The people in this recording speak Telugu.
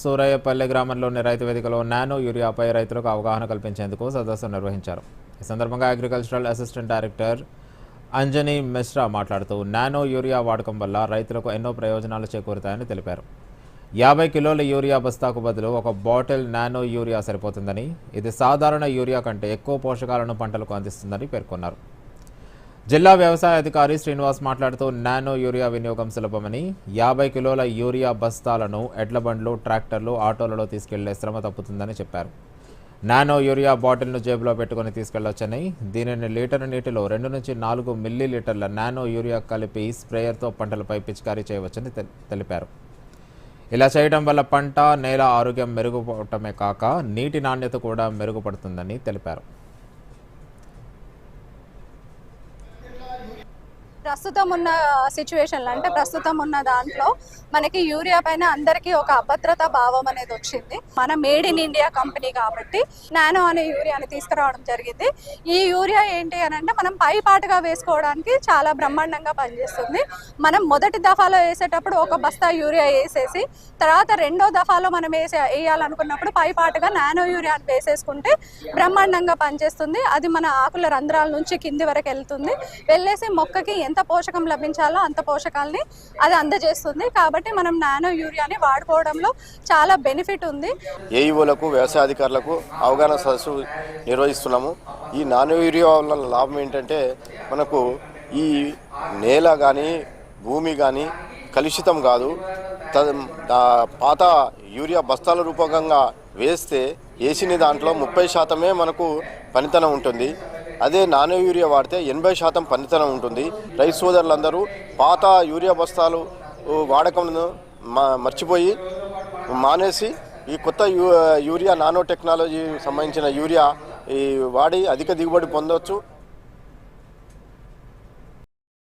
సూరయ్యపల్లె గ్రామంలోని రైతు వేదికలో నానో యూరియాపై రైతులకు అవగాహన కల్పించేందుకు సదస్సు నిర్వహించారు. ఈ సందర్భంగా agricultural assistant director Anjani Mishra మాట్లాడుతూ నానో యూరియా వాడకం వల్ల రైతులకు ఎన్నో ప్రయోజనాలు చేకూరుతాయని తెలిపారు. యాభై కిలోల యూరియా బస్తాకు బదులు ఒక బాటిల్ నానో యూరియా సరిపోతుందని ఇది సాధారణ యూరియా కంటే ఎక్కువ పోషకాలను పంటలకు అందిస్తుందని పేర్కొన్నారు. జిల్లా వ్యవసాయ అధికారి శ్రీనివాస్ మాట్లాడుతూ నానో యూరియా వినియోగం సులభమని యాభై కిలోల యూరియా బస్తాలను ఎడ్ల బండ్లు ట్రాక్టర్లు ఆటోలలో తీసుకెళ్ళే శ్రమ తప్పుతుందని చెప్పారు. నానో యూరియా బాటిల్ను జేబులో పెట్టుకుని తీసుకెళ్ళొచ్చని దీనిని లీటర్ నీటిలో రెండు నుంచి నాలుగు మిల్లీ లీటర్ల నానో యూరియా కలిపి స్ప్రేయర్తో పంటలపై పిచికారీ చేయవచ్చని తె- తెలిపారు. ఇలా చేయడం వల్ల పంట నేల ఆరోగ్యం మెరుగుపడటమే కాక నీటి నాణ్యత కూడా మెరుగుపడుతుందని తెలిపారు. ప్రస్తుతం ఉన్న సిచ్యువేషన్లో అంటే ప్రస్తుతం ఉన్న దాంట్లో మనకి యూరియా పైన అందరికీ ఒక అభద్రత భావం అనేది వచ్చింది. మన మేడ్ ఇన్ ఇండియా కంపెనీ కాబట్టి నానో అనే యూరియాని తీసుకురావడం జరిగింది. ఈ యూరియా ఏంటి అని అంటే మనం పై పాటుగా వేసుకోవడానికి చాలా బ్రహ్మాండంగా పనిచేస్తుంది. మనం మొదటి దఫాలో వేసేటప్పుడు ఒక బస్తా యూరియా వేసేసి తర్వాత రెండో దఫాలో మనం వేసే వేయాలనుకున్నప్పుడు పై పాటుగా నానో యూరియాని వేసేసుకుంటే బ్రహ్మాండంగా పనిచేస్తుంది. అది మన ఆకుల రంధ్రాల నుంచి కింది వరకు వెళ్తుంది. వెళ్ళేసి మొక్కకి ఎంత ఎంత పోషకం లభించాలో అంత పోషకాలని అది అందజేస్తుంది. కాబట్టి మనం నానో యూరియాని వాడుకోవడంలో చాలా బెనిఫిట్ ఉంది. ఏఈఓలకు వ్యవసాయ అధికారులకు అవగాహన సదస్సు నిర్వహిస్తున్నాము. ఈ నానో యూరియా వల్ల లాభం ఏంటంటే మనకు ఈ నేల కానీ భూమి కానీ కలుషితం కాదు. త- పాత యూరియా బస్తాల రూపకంగా వేస్తే వేసిన దాంట్లో ముప్పై శాతమే మనకు పనితనం ఉంటుంది. అదే నానో యూరియా వాడితే ఎనభై శాతం పనితనం ఉంటుంది. రైతు సోదరులందరూ పాత యూరియా బస్తాలు వాడకం మర్చిపోయి మానేసి ఈ కొత్త యూ యూరియా నానో టెక్నాలజీ సంబంధించిన యూరియా ఈ వాడి అధిక దిగుబడి పొందవచ్చు